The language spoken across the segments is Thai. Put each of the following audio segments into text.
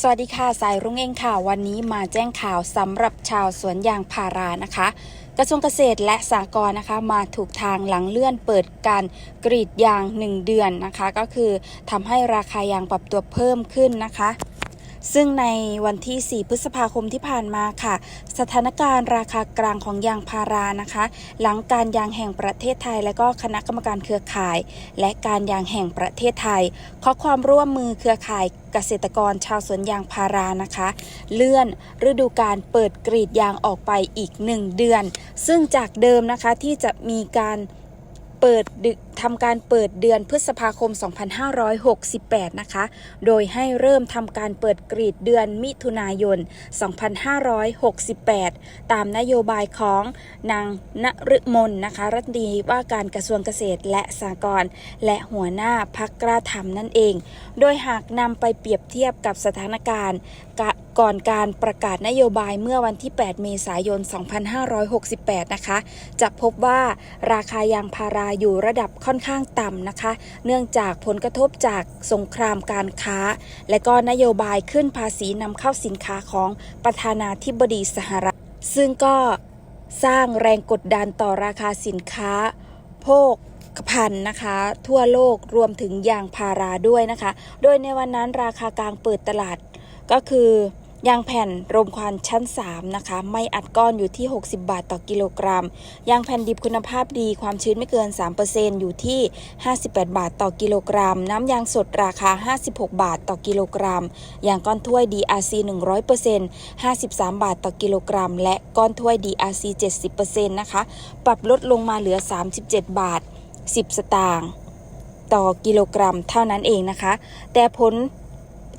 สวัสดีค่ะ สายรุ่งเองค่ะ วันนี้มาแจ้งข่าวสำหรับชาวสวนยางพารานะคะ กระทรวงเกษตรและสหกรณ์นะคะ มาถูกทางหลังเลื่อนเปิดการกรีดยาง 1 เดือนนะคะ ก็คือทำให้ราคายางปรับตัวเพิ่มขึ้นนะคะ ซึ่งในวันที่ 4 พฤษภาคมที่ผ่านมาค่ะ สถานการณ์ราคากลางของยางพารานะคะ หลังการยางแห่งประเทศไทย และก็คณะกรรมการเครือข่าย และการยางแห่งประเทศไทย ขอความร่วมมือเครือข่ายเกษตรกรชาวสวนยางพารานะคะ เลื่อนฤดูการเปิดกรีดยางออกไปอีก 1 เดือน ซึ่งจากเดิมนะคะที่จะมีการ เปิดดึกทำการเปิดเดือนพฤษภาคม 2568 นะคะ โดยให้เริ่มทำการเปิดกรีดเดือนมิถุนายน 2568 ตามนโยบายของนางนฤมลนะคะ รัฐมนตรีว่าการกระทรวงเกษตรและสหกรณ์และหัวหน้าพักกล้าทำนั่นเอง โดยหากนำไปเปรียบเทียบกับสถานการณ์ ก่อนการประกาศนโยบายเมื่อวันที่ 8 เมษายน 2568 นะคะ จะพบว่าราคายางพาราอยู่ระดับค่อนข้างต่ำนะคะ เนื่องจากผลกระทบจากสงครามการค้า และก็นโยบายขึ้นภาษีนำเข้าสินค้าของประธานาธิบดีสหรัฐ ซึ่งก็สร้างแรงกดดันต่อราคาสินค้าโภคภัณฑ์นะคะ ทั่วโลกรวมถึงยางพาราด้วยนะคะ โดยในวันนั้นราคากลางเปิดตลาดก็คือ ยางแผ่นรมควันชั้น 3 นะคะ ไม่อัดก้อนอยู่ที่ 60 บาทต่อกิโลกรัม ยางแผ่นดิบคุณภาพดีความชื้นไม่เกิน 3%อยู่ที่ 58 บาทต่อกิโลกรัม น้ำยางสดราคา 56 บาทต่อกิโลกรัม ยางก้อนถ้วย DRC 100% 53 บาทต่อกิโลกรัม และก้อนถ้วย DRC 70%นะคะ ปรับลดลงมาเหลือ 37 บาท 10 สตางค์ต่อกิโลกรัมเท่านั้นเองนะคะ แต่ผล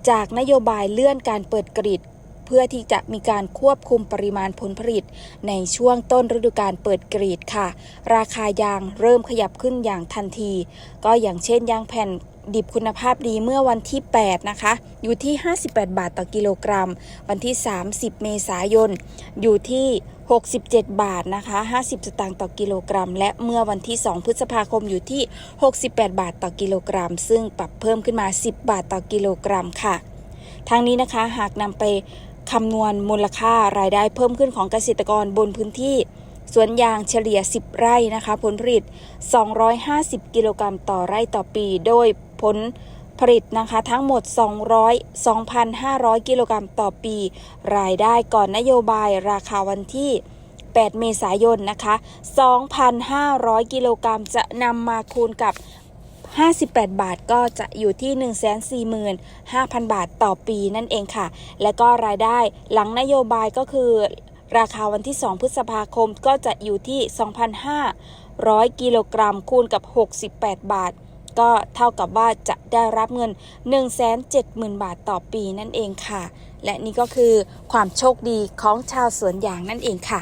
จากนโยบายเลื่อนการเปิดกรีด เพื่อที่จะมีการควบคุมปริมาณผลผลิต ในช่วงต้นฤดูการเปิดกรีดค่ะ ราคายางเริ่มขยับขึ้นอย่างทันที ก็อย่างเช่นยางแผ่นดิบคุณภาพดีเมื่อวันที่ 8 นะคะ อยู่ที่ 58 บาทต่อกิโลกรัม วันที่ 30 เมษายน อยู่ที่ 67 บาทนะคะ 50 สตางค์ต่อกิโลกรัม และเมื่อวันที่ 2 พฤษภาคมอยู่ที่ 68 บาทต่อกิโลกรัม ซึ่งปรับเพิ่มขึ้นมา 10 บาทต่อกิโลกรัมค่ะ ทางนี้นะคะหากนำไป คำนวณมูลค่ารายได้เพิ่มขึ้นของเกษตรกรบนพื้นที่สวนยางเฉลี่ย 10 ไร่นะคะ ผลผลิต 250 กิโลกรัมต่อไร่ต่อปี โดยผลผลิตนะคะทั้งหมด 200 2,500 กิโลกรัมต่อปี รายได้ก่อนนโยบายราคาวันที่ 8 เมษายนนะคะ 2,500 กิโลกรัมจะนำมาคูณกับ 58 บาทก็จะอยู่ที่ 145,000 บาทต่อปีนั่นเองค่ะ และก็รายได้หลังนโยบายก็คือ ราคาวันที่ 2 พฤษภาคมก็จะอยู่ที่ 2,500 กิโลกรัมคูณกับ 68 บาท ก็เท่ากับว่าจะได้รับเงิน 170,000 บาทต่อปีนั่นเองค่ะ และนี่ก็คือความโชคดีของชาวสวนยางนั่นเองค่ะ